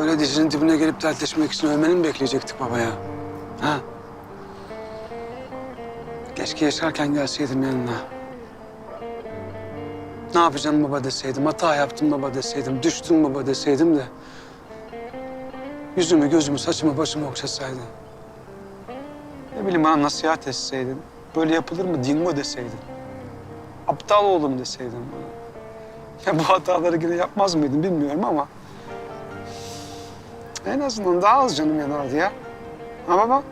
Böyle dizinin dibine gelip dertleşmek için ölmeni mi bekleyecektik baba ya? Ha? Keşke yaşarken gelseydim yanına. Ne yapacağım baba deseydim, hata yaptım baba deseydim, düştüm baba deseydim de... Yüzümü, gözümü, saçımı, başımı okşasaydın. Ne bileyim bana nasihat etseydin. Böyle yapılır mı dingo deseydin. Aptal oğlum deseydin bana. Ya bu hataları yine yapmaz mıydın bilmiyorum ama... En azından daha az canım yanardı ya. Ha baba?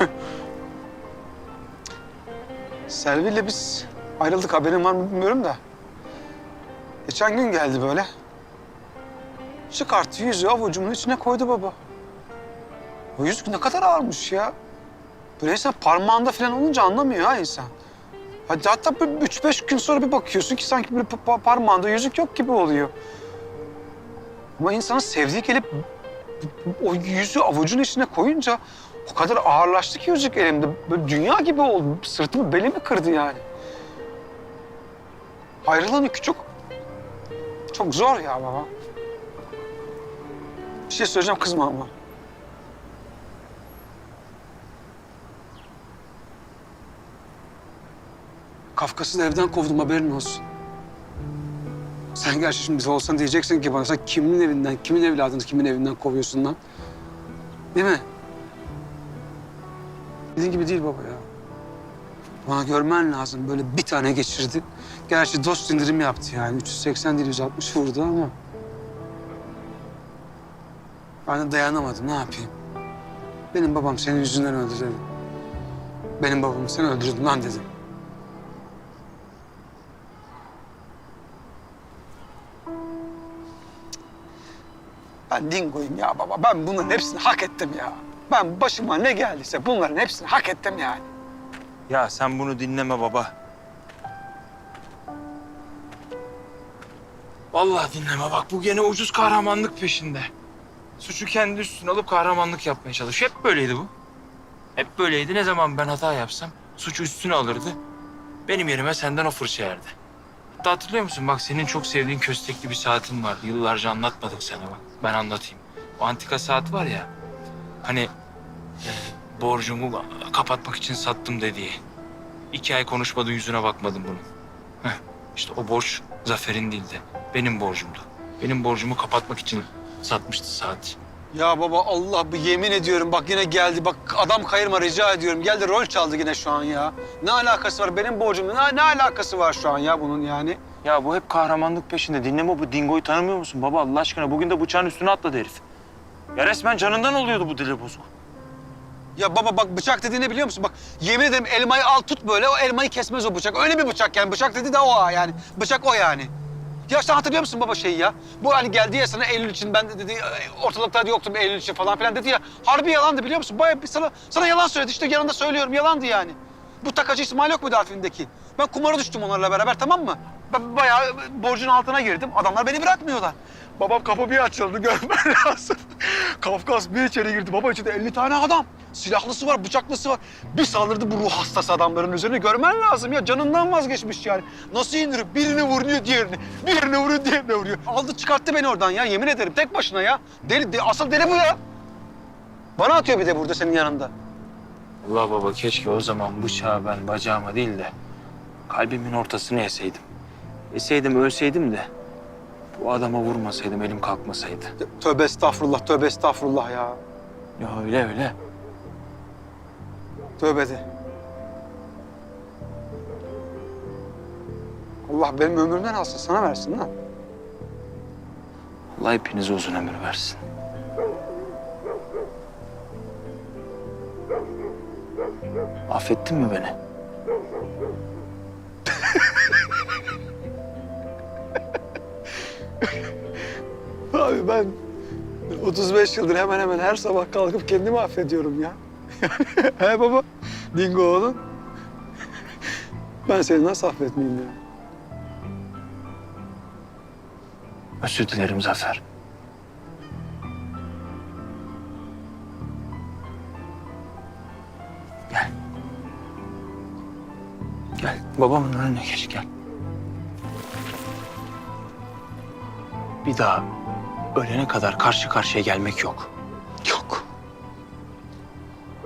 Selvi'yle biz ayrıldık haberin var mı bilmiyorum da. Geçen gün geldi böyle. Çıkarttı yüzüğü avucumun içine koydu baba. O yüzük ne kadar ağırmış ya. Böyle parmağında falan olunca anlamıyor ha insan. Hadi hatta bir üç beş gün sonra bir bakıyorsun ki sanki böyle pa- pa- parmağında yüzük yok gibi oluyor. Ama insanın sevdiği gelip o yüzüğü avucun içine koyunca o kadar ağırlaştı ki yüzük elimde. Böyle dünya gibi oldu. Sırtımı belimi kırdı yani. Ayrılan yükü çok... Çok zor ya baba. Bir şey söyleyeceğim kızma ama. Kafkas'ı evden kovdum haberin olsun. Sen gerçi şimdi bize olsan diyeceksin ki bana sen kimin evinden, kimin evladını kimin evinden kovuyorsun lan? Değil mi? Dediğin gibi değil baba ya. Bana görmen lazım. Böyle bir tane geçirdi. Gerçi dost indirim yaptı yani. 380 değil 160 vurdu ama. Ben de dayanamadım. Ne yapayım? Benim babam senin yüzünden öldü dedim. Benim babamı sen öldürdün lan dedim. Ben dingoyum ya baba. Ben bunların hepsini hak ettim ya. Ben başıma ne geldiyse bunların hepsini hak ettim yani. Ya sen bunu dinleme baba. Vallahi dinleme bak bu gene ucuz kahramanlık peşinde. Suçu kendi üstüne alıp kahramanlık yapmaya çalışıyor. Hep böyleydi bu. Hep böyleydi. Ne zaman ben hata yapsam suçu üstüne alırdı. Benim yerime senden o fırça yerdi. Hatta hatırlıyor musun? Bak senin çok sevdiğin köstekli bir saatin var. Yıllarca anlatmadık sana bak. Ben anlatayım. O antika saat var ya. Hani e, borcumu kapatmak için sattım dediği. İki ay konuşmadı yüzüne bakmadım bunun. Heh, işte o borç Zafer'in değildi. Benim borcumdu. Benim borcumu kapatmak için satmıştı saat. Ya baba Allah bir yemin ediyorum bak yine geldi. Bak adam kayırma rica ediyorum. Geldi rol çaldı yine şu an ya. Ne alakası var benim borcumla? Ne, ne alakası var şu an ya bunun yani? Ya bu hep kahramanlık peşinde. Dinleme bu dingoyu tanımıyor musun baba Allah aşkına? Bugün de bıçağın üstüne atladı herif. Ya resmen canından oluyordu bu dili bozuk. Ya baba bak bıçak dediğini biliyor musun? Bak yemin ederim elmayı al tut böyle o elmayı kesmez o bıçak. Öyle bir bıçak yani. Bıçak dedi de o yani. Bıçak o yani. Ya sen hatırlıyor musun baba şeyi ya? Bu hani geldi ya sana Eylül için ben de dedi "e, ortalıkta yoktum Eylül için falan filan dedi ya. Harbi yalandı biliyor musun? Bayağı bir sana, sana yalan söyledi işte yanında söylüyorum yalandı yani. Bu takacı İsmail yok muydu filmdeki? Ben kumara düştüm onlarla beraber tamam mı? Ben bayağı borcun altına girdim. Adamlar beni bırakmıyorlar. Babam kapı bir açıldı görmen lazım. Kafkas bir içeri girdi. Baba içinde 50 tane adam. Silahlısı var, bıçaklısı var. Bir saldırdı bu ruh hastası adamların üzerine. Görmen lazım ya. Canından vazgeçmiş yani. Nasıl indiriyor? Birini vuruyor diğerini. Birini vuruyor diğerini vuruyor. Aldı çıkarttı beni oradan ya. Yemin ederim tek başına ya. Deli, de- asıl deli bu ya. Bana atıyor bir de burada senin yanında. Allah baba keşke o zaman bıçağı ben bacağıma değil de kalbimin ortasını yeseydim. Yeseydim ölseydim de bu adama vurmasaydım elim kalkmasaydı. Tövbe estağfurullah, tövbe estağfurullah ya. Ya öyle öyle. Tövbe de. Allah benim ömrümden alsın, sana versin lan. Allah hepinize uzun ömür versin. Affettin mi beni? Abi ben 35 yıldır hemen hemen her sabah kalkıp kendimi affediyorum ya. He baba, dingo oğlum. Ben seni nasıl affetmeyeyim ya? Özür dilerim Zafer. Babamın önüne geç gel. Bir daha ölene kadar karşı karşıya gelmek yok. Yok.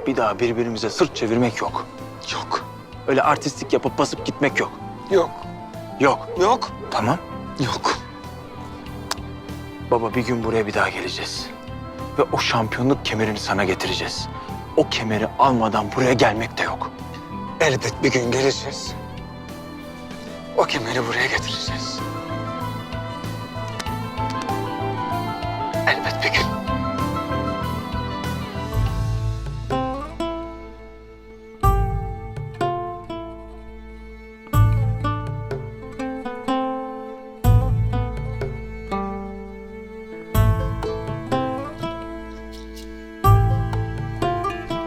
Bir daha birbirimize sırt çevirmek yok. Yok. Öyle artistlik yapıp basıp gitmek yok. Yok. Yok. Yok. Tamam. Yok. Baba bir gün buraya bir daha geleceğiz. Ve o şampiyonluk kemerini sana getireceğiz. O kemeri almadan buraya gelmek de yok. Elbet bir gün geleceğiz. O kemeri buraya getireceğiz. Elbet bir gün.